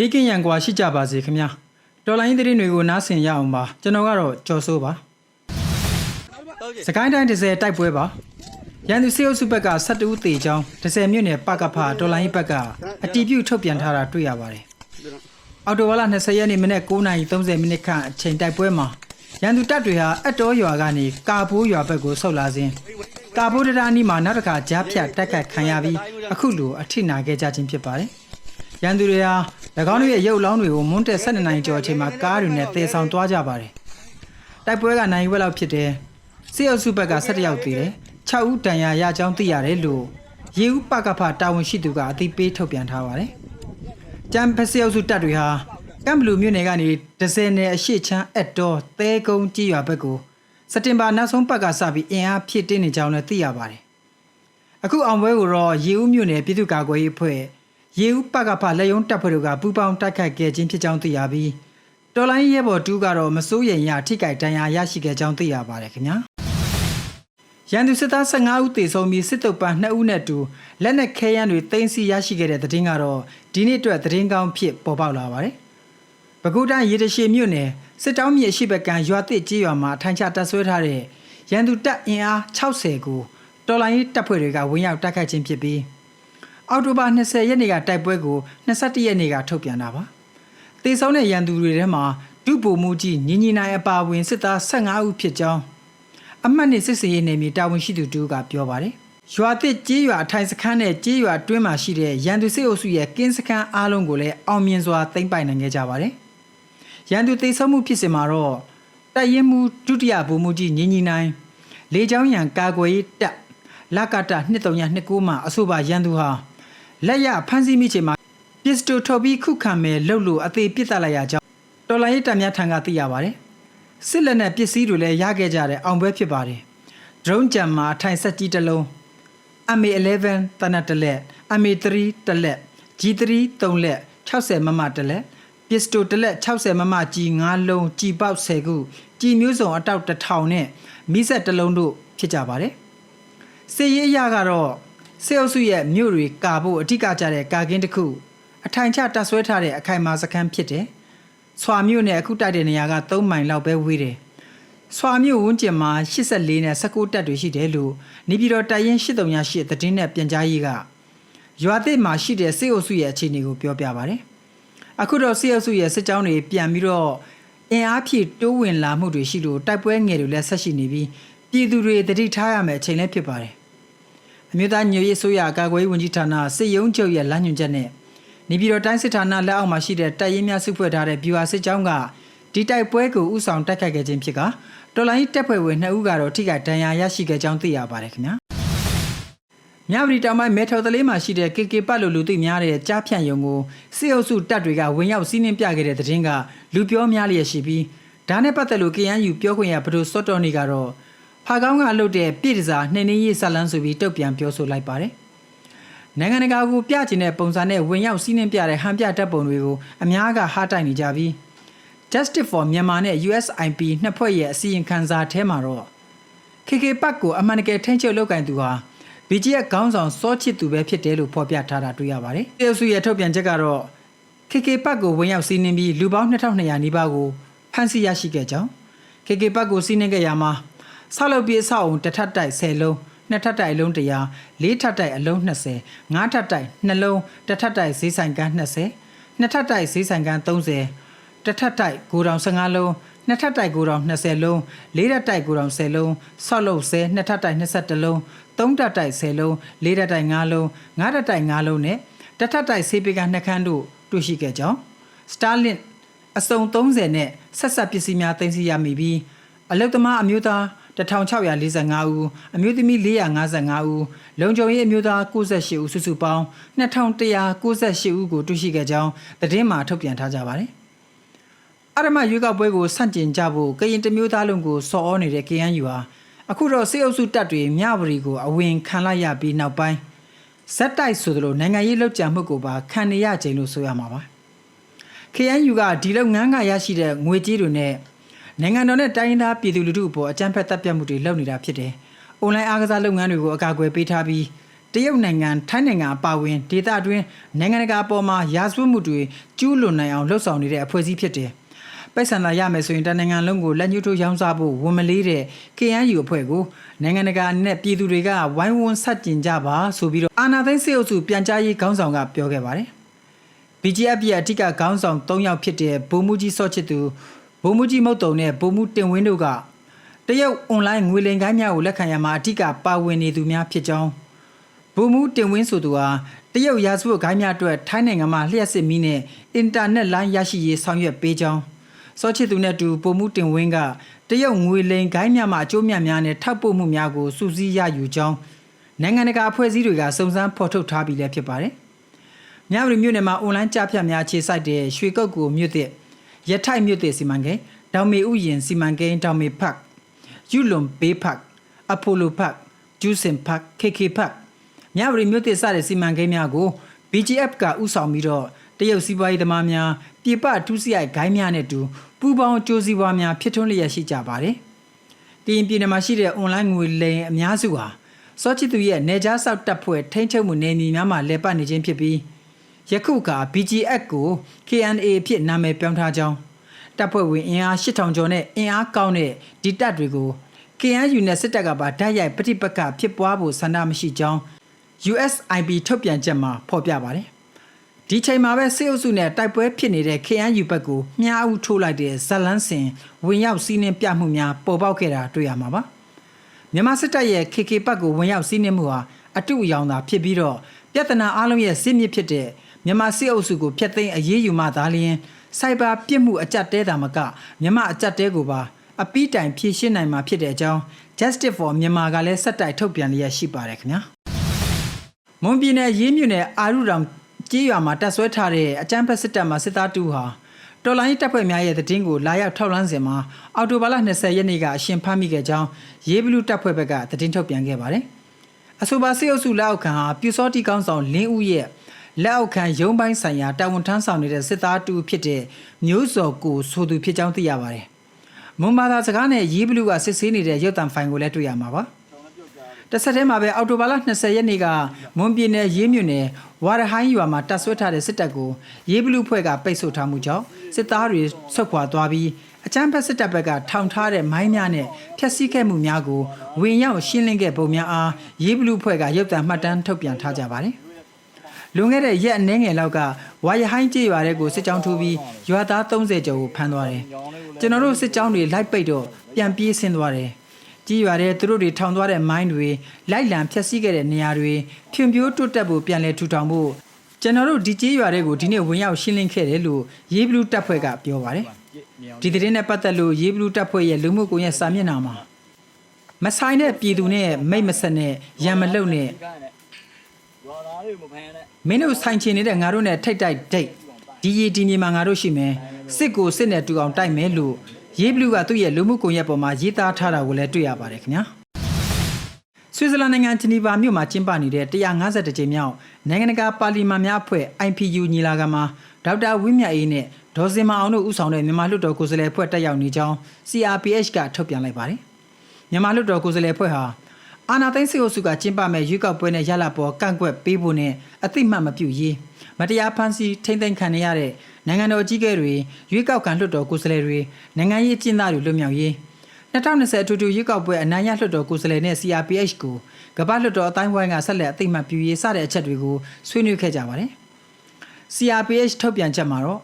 ဘေးကင်းရန်ကွာရှိကြပါစေခင်ဗျာတော်လိုင်းသတင်းတွေကိုနားဆင်ရအောင်ပါကျွန်တော်ကတော့ကြော်စိုးပါစကိုင်းတိုင်း30တိုက်ပွဲပါရန်သူစေအုပ်စုဘက်က12ဦးသေကြောင်း30မြို့နယ်ပကဖတော်လိုင်းဘက်ကအတီးပြုတ်ထုတ်ပြန်ထားတာတွေ့ရပါတယ်အော်တိုဝါလာ20ရက်နေ့မနေ့9:30မိနစ်ခန့်အချိန်တိုက်ပွဲမှာရန်သူတပ်တွေဟာအတော်ရွာကနေကာဘိုးရွာဘက်ကိုဆုတ်လာစဉ်ကာဘိုးတရာအနီးမှာနောက်တစ်ခါကြားဖြတ်တက်ခတ်ခံရပြီးအခုလိုအထိနာခဲ့ကြခြင်းဖြစ်ပါတယ် ရန်သူတွေဟာ၎င်းတို့ရဲ့ရုပ်လောင်းတွေကိုမွန်းတက်12နိုင်ကျော်အချိန်မှာကားတွေနဲ့သေဆောင်သွားကြပါတယ်။တိုက်ပွဲကနိုင်ဝက်လောက်ဖြစ်တယ်။စစ်အုပ်စုဘက်က17ယောက်သေးတယ်။6ဦးတန်ရာရကြောင်းသိရတယ်လို့ရေဦးပကဖတာဝန်ရှိသူကအသိပေးထုတ်ပြန်ထားပါတယ်။ကျန်ဖက်စစ်အုပ်စုတပ်တွေဟာကမ်ဘလူမြို့နယ်ကနေဒဇယ်နယ်အရှိချမ်းအက်တော်သဲကုန်းကြီးရွာဘက်ကိုစက်တင်ဘာနောက်ဆုံးပတ်ကစပြီးအင်အားဖြည့်တင်းနေကြောင်းလည်းသိရပါတယ်။အခုအောင်ပွဲကိုတော့ရေဦးမြို့နယ်ပြည်သူ့ကာကွယ်ရေးအဖွဲ့ ရေဦးပကဖလက်ယုံတပ်ဖွဲ့တို့ကပူးပေါင်းတိုက်ခိုက်ခဲ့ခြင်းဖြစ်ကြောင်းသိရပြီးတော်လိုင်းရဲဘော်တူကတော့မစိုးရိမ်ရထိကြိုက်တန်ရာရရှိခဲ့ကြောင်းသိရပါတယ်ခင်ဗျာရန်သူစစ်သား15ဦးသေဆုံးပြီးစစ်တုပ်ပန်း2ဦးနဲ့အတူလက်နက်ခဲယမ်းတွေတင်စီရရှိခဲ့တဲ့သတင်းကတော့ဒီနေ့အတွက်သတင်းကောင်းဖြစ်ပေါ်ပေါက်လာပါတယ်ပဲခူးတိုင်းရေတရှည်မြို့နယ်စစ်တောင်းမြေရှိဘက်ကံရွာသစ်ကြီးရွာမှာထိုင်ချတပ်ဆွဲထားတဲ့ရန်သူတပ်အင်အား60ကိုတော်လိုင်းရေးတပ်ဖွဲ့တွေကဝင်ရောက်တိုက်ခိုက်ခြင်းဖြစ်ပြီး အောက်တိုဘာ20ရက်နေ့ကတိုက်ပွဲကို21ရက်နေ့ကထုတ်ပြန်တာပါ။တေဆုံးတဲ့ရန်သူတွေထဲမှာဒုဗိုလ်မှူးကြီးညီညီနိုင်အပါအဝင်စစ်သား15ဦးဖြစ်ကြောင်းအမှတ်နှစ်စစ်စင်ရေးနယ်မြေတာဝန်ရှိသူတူကပြောပါတယ်။ရွာသစ်ကြေးရွာအထိုင်စခန်းနဲ့ကြေးရွာတွင်းမှာရှိတဲ့ရန်သူစစ်အုပ်စုရဲ့ကင်းစခန်းအားလုံးကိုလည်းအောင်မြင်စွာသိမ်းပိုက်နိုင်ခဲ့ကြပါတယ်။ရန်သူသိမ်းဆုံးမှုဖြစ်စဉ်မှာတော့တပ်ရင်မှုဒုတိယဗိုလ်မှူးကြီးညီညီနိုင်လေချောင်းရန်ကာကွယ်ရေးတပ်လကတ2329မှာအဆိုပါရန်သူဟာ လက်ရဖမ်းဆီးမိချိန်မှာပစ္စတိုထုတ်ပြီးခုခံမဲ့လှုပ်လို့အသေးပစ်တက်လိုက်ရကြောင်းတော်လိုင်းရေးတပ်များထံကသိရပါတယ်စစ်လက်နက်ပစ္စည်းတွေလည်းရခဲ့ကြတဲ့အောင်ပွဲဖြစ်ပါတယ်ဒရုန်းကြံမှာအထိုင်ဆက်ကြီးတစ်လုံး MA11 တနတ်တစ်လက် MA3 တစ်လက် G3 3လက်60မမတစ်လက်ပစ္စတိုတစ်လက်60မမကြီး9လုံးကြီးပေါက်10ခုကြီးမျိုးစုံအတောက်တစ်ထောင်နဲ့မိဆက်တစ်လုံးတို့ဖြစ်ကြပါတယ်စစ်ရေးအရကတော့ စစ်အုပ်စုရဲ့မြို့တွေကာဖို့အထစ်ကကြတဲ့ကာကင်းတစ်ခုအထိုင်ချတပ်ဆွဲထားတဲ့အခိုင်အမာစခန်းဖြစ်တယ်ဆွာမြို့နဲ့အခုတိုက်တဲ့နေရာက3မိုင်လောက်ပဲဝေးတယ်ဆွာမြို့ဝန်းကျင်မှာ84နဲ့19တက်တွေရှိတယ်လို့နေပြည်တော်တိုင်ရင်8308သတင်းနဲ့ပြန်ကြားရေးကရွာသစ်မှာရှိတဲ့စစ်အုပ်စုရဲ့အခြေအနေကိုပြောပြပါဗျ။အခုတော့စစ်အုပ်စုရဲ့စစ်ကြောင်းတွေပြန်ပြီးတော့အင်အားဖြည့်တိုးဝင်လာမှုတွေရှိလို့တိုက်ပွဲငယ်တွေလည်းဆက်ရှိနေပြီးပြည်သူတွေတတိထားရမယ်အချိန်လည်းဖြစ်ပါတယ်။ အမျိုးသားညွေရေးဆိုရကာကွယ်ရေးဝန်ကြီးဌာနစစ်ရုံးချုပ်ရဲ့လမ်းညွှန်ချက်နဲ့နေပြည်တော်တိုင်းစစ်ဌာနလက်အောက်မှာရှိတဲ့တပ်ရင်းများစုဖွဲ့ထားတဲ့ဗျူဟာစစ်ကြောင်းကဒီတိုက်ပွဲကိုဥဆောင်တိုက်ခိုက်ခဲ့ခြင်းဖြစ်ကတော်လိုင်းတပ်ဖွဲ့ဝင်2ဦးကတော့ထိခိုက်ဒဏ်ရာရရှိခဲ့ကြောင်းသိရပါတယ်ခင်ဗျာမြဝတီတောင်ပိုင်းမဲထော်တလေးမှာရှိတဲ့ KK ပတ်လို့လူသိများတဲ့ကြားဖြန့်ယုံကိုစစ်အုပ်စုတပ်တွေကဝင်ရောက်စီးနင်းပြခဲ့တဲ့တဲ့တင်ကလူပြောများလျက်ရှိပြီးဒါနဲ့ပတ်သက်လို့ KNU ပြောခွင့်ရဘဒိုစောတော်နေကတော့ ဖာကောင်းကလှုပ်တဲ့ပြည်တစားနှင်းနှင်းရေးဇက်လန်းဆိုပြီးတုတ်ပြန်ပြောဆိုလိုက်ပါတယ်နိုင်ငံတကာကိုပြကျင်တဲ့ပုံစံနဲ့ဝင်ရောက်စီးနင်းပြတဲ့ဟန်ပြတပ်ပုံတွေကိုအများကဟားတိုက်နေကြပြီး Justice for Myanmar နဲ့ USIP နှစ်ဖွဲ့ရဲ့အစည်းအဝေးခန်းစာထဲမှာတော့ KK ပတ်ကိုအမှန်တကယ်ထိန်းချုပ်လုပ်ကင်သူဟာ BGF ခေါင်းဆောင်စောချစ်သူပဲဖြစ်တယ်လို့ဖော်ပြထားတာတွေ့ရပါတယ်။တရုတ်စုရဲ့ထုတ်ပြန်ချက်ကတော့ KK ပတ်ကိုဝင်ရောက်စီးနင်းပြီးလူပေါင်း2200နီးပါးကိုဖမ်းဆီးရရှိခဲ့ကြောင်း KK ပတ်ကိုစီးနင်းခဲ့ရမှာ ဆောက်လုပ်ပြီးအဆောက်အုံတစ်ထပ်တိုက်10လုံးနှစ်ထပ်တိုက်အလုံး100လေးထပ်တိုက်အလုံး20ငါးထပ်တိုက်2လုံးတစ်ထပ်တိုက်ဈေးဆိုင်ကန်း20နှစ်ထပ်တိုက်ဈေးဆိုင်ကန်း30တစ်ထပ်တိုက်ကိုတောင်15လုံးနှစ်ထပ်တိုက်ကိုတောင်20လုံးလေးထပ်တိုက်ကိုတောင်10လုံးဆောက်လုပ်10နှစ်ထပ်တိုက်21လုံးသုံးထပ်တိုက်10လုံးလေးထပ်တိုက်5လုံးငါးထပ်တိုက်5လုံးနဲ့တစ်ထပ်တိုက်ဆေးပေကနှစ်ခန်းတို့တွေ့ရှိခဲ့ကြောင်း Starlink အစုံ30နဲ့ဆက်ဆက်ပစ္စည်းများတင်စီရမိပြီးအလုတ်သမားအမျိုးသား 1645ဦးအမျိုးသမီး455ဦးလုံခြုံရေးအမျိုးသား68ဦးစုစုပေါင်း2198ဦးကိုတွေ့ရှိခဲ့ကြောင်းသတင်းမှာထုတ်ပြန်ထားကြပါတယ်။အရမရွေးကောက်ပွဲကိုဆန့်ကျင်ကြဖို့ကရင်တမျိုးသားလုံးကိုစော်ဩနေတဲ့ KNU ဟာအခုတော့စေအုပ်စုတပ်တွေမြဝတီကိုအဝင်ခံလိုက်ရပြီးနောက်ပိုင်းဇက်တိုက်ဆိုသလိုနိုင်ငံရေးလှုပ်ကြံမှုကိုပါခံနေရခြင်းလို့ဆိုရမှာပါ။ KNU ကဒီလုပ်ငန်းကရရှိတဲ့ငွေကြေးတွေနဲ့ နိုင်ငံတော်နဲ့တိုင်းရင်းသားပြည်သူလူထုအပေါ်အကြမ်းဖက်တပ်ပြတ်မှုတွေလုပ်နေတာဖြစ်တယ်။။အွန်လိုင်းအားကစားလုပ်ငန်းတွေကိုအကာအကွယ်ပေးထားပြီးတရုတ်နိုင်ငံထိုင်းနိုင်ငံအပါအဝင်ဒေသအတွင်းနိုင်ငံတကာအပေါ်မှာရာဇဝတ်မှုတွေကျူးလွန်နိုင်အောင်လှုံ့ဆော်နေတဲ့အဖွဲ့အစည်းဖြစ်တယ်။ပိုက်ဆံလာရမယ်ဆိုရင်တနိုင်ငံလုံးကိုလက်ညှိုးထိုးရောင်းစားဖို့ဝန်မလေးတဲ့ KNU အဖွဲ့ကိုနိုင်ငံတကာအနေနဲ့ပြည်သူတွေကဝိုင်းဝန်းဆက်ကျင်ကြပါဆိုပြီးတော့အာနာသိန်းစေအုပ်စုပြန်ကြားရေးခေါင်းဆောင်ကပြောခဲ့ပါတယ်။ BGF ရဲ့အထက်ကခေါင်းဆောင်၃ယောက်ဖြစ်တဲ့ဗိုလ်မှူးကြီးစောချစ်သူ ဗိုလ်မှူးကြီးမုတ်တုံနဲ့ဗိုလ်မှူးတင်ဝင်းတို့ကတရုတ်အွန်လိုင်းငွေလိမ်ကိုင်းများကိုလက်ခံရမှာအထက်ကပါဝင်နေသူများဖြစ်ကြောင်းဗိုလ်မှူးတင်ဝင်းဆိုသူဟာတရုတ်ရာဇဝတ်ကိုင်းများအတွက်ထိုင်းနိုင်ငံမှာလျှက်စစ်မီးနဲ့အင်တာနက်လိုင်းရရှိရေးဆောင်ရွက်ပေးကြောင်းစောချစ်သူနဲ့အတူဗိုလ်မှူးတင်ဝင်းကတရုတ်ငွေလိမ်ကိုင်းများမှာအကျိုးမြတ်များနဲ့ထောက်ပို့မှုများကိုစူးစီးရယူကြောင်းနိုင်ငံတကာအဖွဲ့အစည်းတွေကစုံစမ်းဖော်ထုတ်ထားပြီးလည်းဖြစ်ပါတယ်။မြဝတီမြို့နယ်မှာအွန်လိုင်းကြားဖြတ်များခြေစိုက်တဲ့ရွှေကုတ်ကူမြို့သစ် ရထိုက်မြို့သစ်စီမံကိန်းဒေါင်မေဥယျင်စီမံကိန်းဒေါင်မေဖတ်ယူလွန်ဘေးဖတ်အဖိုလိုဖတ်ကျူးစင်ဖတ်ခေခေဖတ်မြဝတီမြို့သစ်စတဲ့စီမံကိန်းများကို BGF ကဥဆောင်ပြီးတော့တရုတ်စီးပွားရေးသမားများပြပတူးစီရိုက်ဂိုင်းများနဲ့အတူပူးပေါင်းကြိုးစည်းပွားများဖြစ်ထွန်းလျက်ရှိကြပါတယ်။ကရင်ပြည်နယ်မှာရှိတဲ့အွန်လိုင်းငွေလိမ်အများစုဟာစောချစ်သူရဲ့နေကြားဆောက်တပ်ဖွဲ့ထိန်းချုပ်မှုနေမြေများမှာလဲပတ်နေခြင်းဖြစ်ပြီး ယခုက BGF ကို KNA အဖြစ်နာမည်ပြောင်းထားကြောင်းတပ်ဖွဲ့ဝင်အင်အား8000ကျော်နဲ့အင်အားကောင်းတဲ့ဒီတပ်တွေကို KNU နဲ့စစ်တပ်ကပါဓာတ်ရိုက်ပဋိပက္ခဖြစ်ပွားဖို့ဆန္ဒမရှိကြောင်း USIP ထုတ်ပြန်ချက်မှာဖော်ပြပါတယ်။ဒီချိန်မှာပဲစစ်အုပ်စုနဲ့တိုက်ပွဲဖြစ်နေတဲ့ KNU ဘက်ကိုမြားဦးထိုးလိုက်တဲ့ဇလန်းစင်ဝင်ရောက်စီးနင်းပြမှုများပေါ်ပေါက်ခဲ့တာတွေ့ရမှာပါ။မြန်မာစစ်တပ်ရဲ့ KK ပတ်ကိုဝင်ရောက်စီးနှင်းမှုဟာအတုအယောင်သာဖြစ်ပြီးတော့ပြဿနာအလုံးရဲ့စစ်မြစ်ဖြစ်တဲ့ မြန်မာစစ်အုပ်စုကိုဖျက်သိမ်းအရေးယူမှသာလျှင်စိုက်ဘာပြစ်မှုအကြက်တဲတာမကမြန်မာအကြက်တဲကိုပါအပီးတိုင်ဖြည့်ရှင်းနိုင်မှာဖြစ်တဲ့အကြောင်း Justice for မြန်မာကလည်းစက်တိုက်ထုတ်ပြန်လျက်ရှိပါတယ်ခင်ဗျာမွန်ပြည်နယ်ရေးမြစ်နယ်အာရုတောင်ကြေးရွာမှာတပ်ဆွဲထားတဲ့အကြမ်းဖက်စစ်တပ်မှစစ်သားတူဟာတော်လိုင်းတပ်ဖွဲ့များရဲ့တည်င်းကိုလာရောက်ထောက်လန်းစဉ်မှာအော်တိုဘာလ20ရက်နေ့ကအရှင်ဖမ်းမိခဲ့ကြောင်းရေးဘလူးတပ်ဖွဲ့ဘက်ကတည်င်းထုတ်ပြန်ခဲ့ပါတယ်။အဆိုပါစစ်အုပ်စုလက်အောက်ခံဟာပြူစောတိကောင်းဆောင်လင်းဦးရဲ့ လက်အောက်ခံရုံးပိုင်းဆိုင်ရာတာဝန်ထမ်းဆောင်နေတဲ့စစ်သားတူဖြစ်တဲ့မျိုးစော်ကိုဆိုသူဖြစ်ကြောင်းသိရပါတယ်။မွန်ဘာသာစကားနဲ့ရေးဘလူးကစစ်ဆေးနေတဲ့ရုပ်တံဖိုင်ကိုလည်းတွေ့ရမှာပါ။တစ်ဆက်တည်းမှာပဲအော်တိုဘာလ20ရက်နေ့ကမွန်ပြည်နယ်ရေးမြွနယ်ဝါရဟိုင်းရွာမှာတပ်ဆွဲထားတဲ့စစ်တပ်ကိုရေးဘလူးဖွဲ့ကပိတ်ဆို့ထားမှုကြောင့်စစ်သားတွေဆုတ်ခွာသွားပြီးအကြမ်းဖက်စစ်တပ်ဘက်ကထောင်ထားတဲ့မိုင်းများနဲ့ဖျက်ဆီးခဲ့မှုများကိုဝင်ရောက်ရှင်းလင်းခဲ့ပုံများအားရေးဘလူးဖွဲ့ကရုပ်သံမှတ်တမ်းထုတ်ပြန်ထားကြပါတယ်။ လွန်ခဲ့တဲ့ရက်အနည်းငယ်လောက်ကဝါရဟိုင်းကျေးရွာတွေကိုစစ်ကြောင်းထိုးပြီးရွာသား30ကျော်ကိုဖမ်းသွားတယ်။ကျွန်တော်တို့စစ်ကြောင်းတွေလိုက်ပိတ်တော့ပြန်ပြေးဆင်းသွားတယ်။ကြီးရွာတဲ့သူတို့တွေထောင်သွားတဲ့မိုင်းတွေလိုက်လံဖျက်ဆီးခဲ့တဲ့နေရာတွေဖြွန်ပြိုးတွတ်တက်ဖို့ပြန်လဲထူထောင်ဖို့ကျွန်တော်တို့ဒီကြီးရွာတွေကိုဒီနေ့ဝင်ရောက်ရှင်းလင်းခဲ့တယ်လို့ရေးဘလူးတပ်ဖွဲ့ကပြောပါတယ်။ဒီသတင်းနဲ့ပတ်သက်လို့ရေးဘလူးတပ်ဖွဲ့ရဲ့လူမှုကွန်ရက်စာမျက်နှာမှာမဆိုင်တဲ့ပြည်သူနဲ့မိတ်မဆက်နဲ့ရံမလုံနဲ့ရွာသားတွေမဖမ်းနဲ့ မင်းတို့ဆိုင်ချင်နေတဲ့ငါတို့နဲ့ထိတ်တိုက်ဒိတ်ဒီရီဒီမြေမှာငါတို့ရှိမယ်စစ်ကိုစစ်နဲ့တူအောင်တိုက်မယ်လို့ရေးဘလူးကသူ့ရဲ့လူမှုကွန်ရက်ပေါ်မှာရေးသားထားတာကိုလည်းတွေ့ရပါတယ်ခင်ဗျာဆွစ်ဇာလန်နိုင်ငံဂျနီဗာမြို့မှာကျင်းပနေတဲ့152ကြိမ်မြောက်နိုင်ငံတကာပါလီမန်များအဖွဲ့ IPU ညီလာခံမှာဒေါက်တာဝင်းမြတ်အေးနဲ့ဒေါ်စင်မအောင်တို့ဦးဆောင်တဲ့မြန်မာလွှတ်တော်ကိုယ်စားလှယ်အဖွဲ့တက်ရောက်နေကြောင်း CRPH ကထုတ်ပြန်လိုက်ပါတယ်မြန်မာလွှတ်တော်ကိုယ်စားလှယ်အဖွဲ့ဟာ အာနာသိန်းစေအုပ်စုကကျင်းပမဲ့ရွေးကောက်ပွဲနဲ့ရလပေါ်ကန့်ကွက်ပေးဖို့နဲ့အသိမှတ်မပြုရေးမတရားဖန်ဆီးထိမ့်သိမ်းခံရတဲ့နိုင်ငံတော်အကြီးအကဲတွေရွေးကောက်ခံလွှတ်တော်ကိုယ်စားလှယ်တွေနိုင်ငံရေးအကျဉ်းသားတွေလွတ်မြောက်ရေး2020အထူးထူးရွေးကောက်ပွဲအနိုင်ရလွှတ်တော်ကိုယ်စားလှယ်နဲ့ CRPH ကိုကမ္ဘာလွှတ်တော်အတိုင်းဝိုင်းကဆက်လက်အသိမှတ်ပြုရေးစတဲ့အချက်တွေကိုဆွေးနွေးခဲ့ကြပါတယ်။ CRPH ထုတ်ပြန်ချက်မှာတော့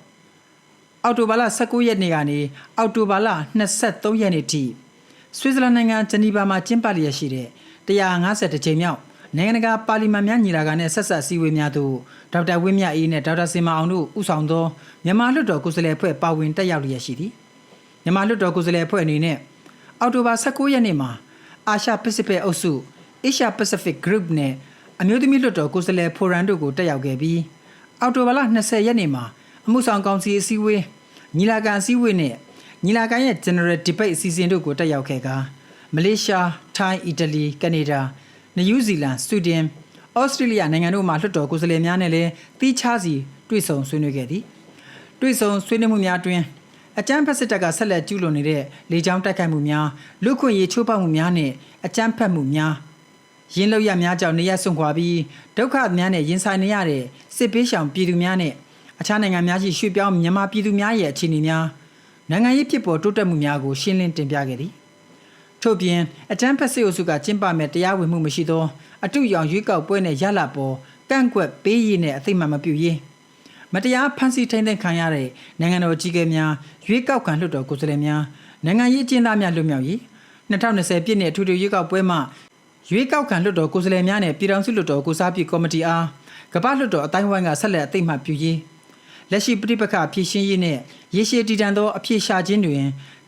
အောက်တိုဘာလ19ရက်နေ့ကနေအောက်တိုဘာလ23ရက်နေ့ထိဆွစ်ဇာလန်နိုင်ငံဂျနီဗာမှာကျင်းပလျက်ရှိတဲ့ 150ကြိမ်မြောက်နိုင်ငံတကာပါလီမန်များညီလာခံနဲ့ဆက်ဆက်စည်းဝေးများသို့ဒေါက်တာဝင်းမြတ်အေးနဲ့ဒေါက်တာစင်မအောင်တို့ဦးဆောင်သောမြန်မာလွှတ်တော်ကိုယ်စားလှယ်အဖွဲ့ပါဝင်တက်ရောက်လျက်ရှိသည်မြန်မာလွှတ်တော်ကိုယ်စားလှယ်အဖွဲ့အနေနဲ့အောက်တိုဘာ19ရက်နေ့မှာအာရှပစိဖိတ်အုပ်စု Asia Pacific Group နဲ့အမျိုးသမီးလွှတ်တော်ကိုယ်စားလှယ်ဖိုရန်တို့ကိုတက်ရောက်ခဲ့ပြီးအောက်တိုဘာလ20ရက်နေ့မှာအမှုဆောင်ကောင်စီအစည်းအဝေးညီလာခံအစည်းအဝေးနဲ့ညီလာခံရဲ့ General Debate အစီအစဉ်တို့ကိုတက်ရောက်ခဲ့ကာမလေးရှား၊ ထိုင်း၊အီတလီ၊ကနေဒါ၊နယူးဇီလန်၊ဆွီဒင်၊ဩစတြေးလျနိုင်ငံတို့မှလွှတ်တော်ကိုယ်စားလှယ်များနဲ့လည်းတီးခြားစီတွေ့ဆုံဆွေးနွေးခဲ့သည်။တွေ့ဆုံဆွေးနွေးမှုများတွင်အကြမ်းဖက်စစ်တပ်ကဆက်လက်ကျူးလွန်နေတဲ့လေကြောင်းတိုက်ခိုက်မှုများလူခွင့်ရေးချိုးဖောက်မှုများနဲ့အကြမ်းဖက်မှုများရင်းလောက်ရများကြောင့်နေရဆွန့်ခွာပြီးဒုက္ခများနဲ့ရင်ဆိုင်နေရတဲ့စစ်ပေးရှောင်ပြည်သူများနဲ့အခြားနိုင်ငံများရှိရွှေ့ပြောင်းမြန်မာပြည်သူများရဲ့အခြေအနေများနိုင်ငံရေးဖြစ်ပေါ်တိုးတက်မှုများကိုရှင်းလင်းတင်ပြခဲ့သည် ထို့ပြင်အတန်းဖက်စစ်အုပ်စုကကျင်းပမဲ့တရားဝင်မှုမရှိသောအတုရောင်ရွေးကောက်ပွဲနဲ့ရလပေါ်ကန့်ကွက်ပေးရည်နဲ့အသိမှတ်မပြုရေးမတရားဖမ်းဆီးထိန်းသိမ်းခံရတဲ့နိုင်ငံတော်ကြီးကဲများရွေးကောက်ခံလွှတ်တော်ကိုယ်စားလှယ်များနိုင်ငံရေးအကျဉ်းသားများလွတ်မြောက်ရေး2020ပြည့်နှစ်အထူးထွေရွေးကောက်ပွဲမှာရွေးကောက်ခံလွှတ်တော်ကိုယ်စားလှယ်များနဲ့ပြည်ထောင်စုလွှတ်တော်ကိုစားပြုကော်မတီအားကမ္ဘာလွှတ်တော်အတိုင်းဝိုင်းကဆက်လက်အသိမှတ်ပြုရေးလက်ရှိပြည်ပခအဖြစ်ရှင်းရေးနဲ့ရေရှည်တည်တံ့သောအဖြစ်ရှာခြင်းတွင်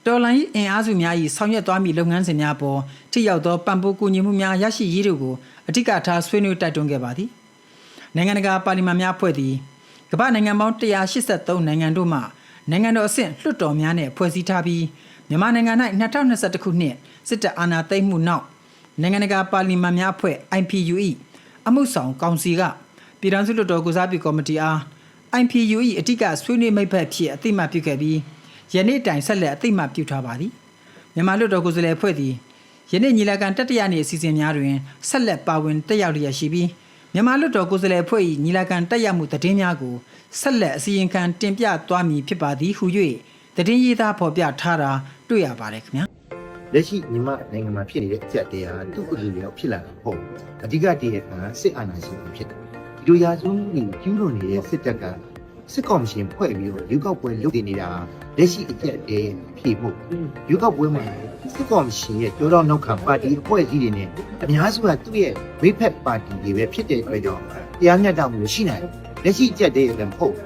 တော်လိုင်းအင်အားစုများ၏ဆောင်ရွက်သွားမည့်လုပ်ငန်းစဉ်များပေါ်ထိရောက်သောပံ့ပိုးကူညီမှုများရရှိရေးတို့ကိုအဓိကထားဆွေးနွေးတိုက်တွန်းခဲ့ပါသည်နိုင်ငံတကာပါလီမန်များဖွဲ့သည်ကမ္ဘာနိုင်ငံပေါင်း183နိုင်ငံတို့မှနိုင်ငံတော်အဆင့်လွှတ်တော်များနဲ့ဖွဲ့စည်းထားပြီးမြန်မာနိုင်ငံ၌2021ခုနှစ်စစ်တပ်အာဏာသိမ်းမှုနောက်နိုင်ငံတကာပါလီမန်များအဖွဲ့ IPUE အမှုဆောင်ကောင်စီကပြည်ထောင်စုလွှတ်တော်ကိုစားပြုကော်မတီအား IPUE အထက်ကဆွေးနွေးမိတ်ဖက်ဖြစ်အသိမှတ်ပြုခဲ့ပြီး ယနေ့တိုင်ဆက်လက်အသိမှတ်ပြုထားပါသည်မြန်မာလွှတ်တော်ကိုယ်စားလှယ်အဖွဲ့သည်ယနေ့ညီလာခံတတိယနေ့အစီအစဉ်များတွင်ဆက်လက်ပါဝင်တက်ရောက်လျက်ရှိပြီးမြန်မာလွှတ်တော်ကိုယ်စားလှယ်အဖွဲ့၏ညီလာခံတက်ရောက်မှုသတင်းများကိုဆက်လက်အစီရင်ခံတင်ပြသွားမည်ဖြစ်ပါသည်ဟု၍သတင်းရေးသားဖော်ပြထားတာတွေ့ရပါတယ်ခင်ဗျာလက်ရှိမြန်မာနိုင်ငံမှာဖြစ်နေတဲ့အကြက်တရားသူ့ကိုယ်လူမျိုးဖြစ်လာတာဟုတ်အဓိကတည်းကစစ်အာဏာရှင်ဖြစ်တယ်ဒီလိုရာဇဝတ်မှုတွေကျူးလွန်နေတဲ့စစ်တပ်က စစ်ကော်မရှင်ဖွဲ့ပြီးတော့ရွေးကောက်ပွဲလုပ်နေနေတာလက်ရှိအကြက်တဲဖြေဖို့ရွေးကောက်ပွဲမှာစစ်ကော်မရှင်ရဲ့ကြောတော့နောက်ခံပါတီအဖွဲ့အစည်းတွေနဲ့အများစုကသူ့ရဲ့မိဖက်ပါတီတွေပဲဖြစ်တဲ့အတွက်ကြောင့်တရားမျှတမှုရှိနိုင်လက်ရှိအကြက်တဲလည်းမဟုတ်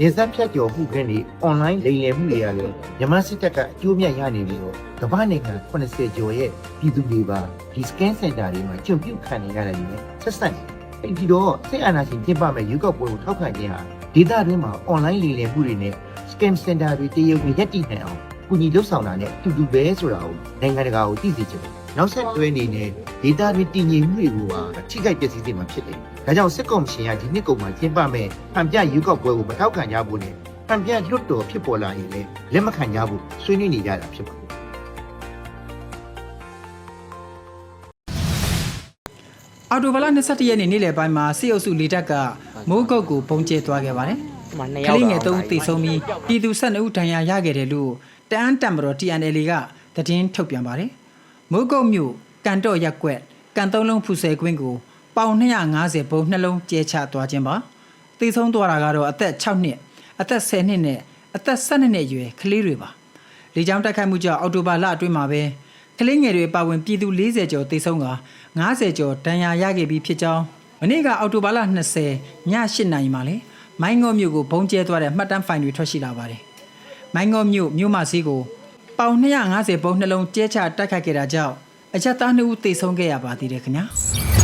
နေဆက်ဖြတ်ကျော်မှုခင်းတွေ online လိမ်လည်မှုတွေကလည်းမြန်မာစစ်တပ်ကအကျိုးမြတ်ရနေပြီးတော့ကမ္ဘာနိုင်ငံ80ကျော်ရဲ့ပြည်သူတွေပါဒီ scan center တွေမှာကြုံပြုခံနေရတယ်လေဆက်ဆက်နေအဲ့ဒီတော့စစ်အာဏာရှင်ပြင်ပမဲ့ရုပ်ောက်ပွဲကိုထောက်ခံခြင်းဟာ ဒေသတွင်းမှာ online လိမ်လည်မှုတွေနဲ့ scam center တွေတရုပ်တွေရက်တည်နိုင်အောင်ကုညီလှုပ်ဆောင်တာနဲ့အတူတူပဲဆိုတာကိုနိုင်ငံတကာကိုသိစေချင်တယ်နောက်ဆက်တွဲအနေနဲ့ဒေတာတွေတည်ငြိမ်မှုတွေကိုပါထိခိုက်ပျက်စီးစေမှာဖြစ်တယ်။ဒါကြောင့်စစ်ကော်မရှင်ကဒီနှစ်ကုန်မှာကျင်းပမဲ့ဖန်ပြရွေးကောက်ပွဲကိုမထောက်ခံကြဘူးနဲ့ဖန်ပြလွတ်တော်ဖြစ်ပေါ်လာရင်လည်းလက်မခံကြဘူးဆွေးနွေးနေကြတာဖြစ်ပါတယ် အော်တိုဘလာ21ရက်နေ့နေ့လယ်ပိုင်းမှာစစ်အုပ်စုလေတပ်ကမိုးကုတ်ကိုပုံကျဲသွားခဲ့ပါတယ်ဒီမှာနှစ်ကယောက်လေးငယ်တော့3ဦးသေဆုံးပြီးပြည်သူ12ဦးဒဏ်ရာရခဲ့တယ်လို့တအန်းတံမတော် TNL ကသတင်းထုတ်ပြန်ပါတယ်။မိုးကုတ်မြို့ကန်တော့ရက်ကွက်ကန်သုံးလုံးဖူဆယ်ကွင်းကိုပေါင်250ဘုံနှလုံးကျဲချသွားခြင်းပါ။သေဆုံးသွားတာကတော့အသက်6နှစ်အသက်10နှစ်နဲ့အသက်12နှစ်အရွယ်ကလေးတွေပါ။လေကြောင်းတိုက်ခိုက်မှုကြောင့်အော်တိုဘာလအတွင်းမှာပဲ ကလေးငယ်တွေပါဝင်ပြည်သူ40ကျော်သေဆုံးက90ကျော်ဒဏ်ရာရခဲ့ပြီးဖြစ်ကြောင်းမနေ့ကအော်တိုဘာလ20ည8နာရီမှာလေမိုင်းငေါမြို့ကိုဘုံကျဲသွားတဲ့မှတ်တမ်းဖိုင်တွေထွက်ရှိလာပါတယ်။မိုင်းငေါမြို့မြို့မစည်းကိုပေါင်250ဘုံနှလုံးကျဲချတိုက်ခိုက်ခဲ့တာကြောင့်အချက်သား2ဦးသေဆုံးခဲ့ရပါသေးတယ်ခင်ဗျာ။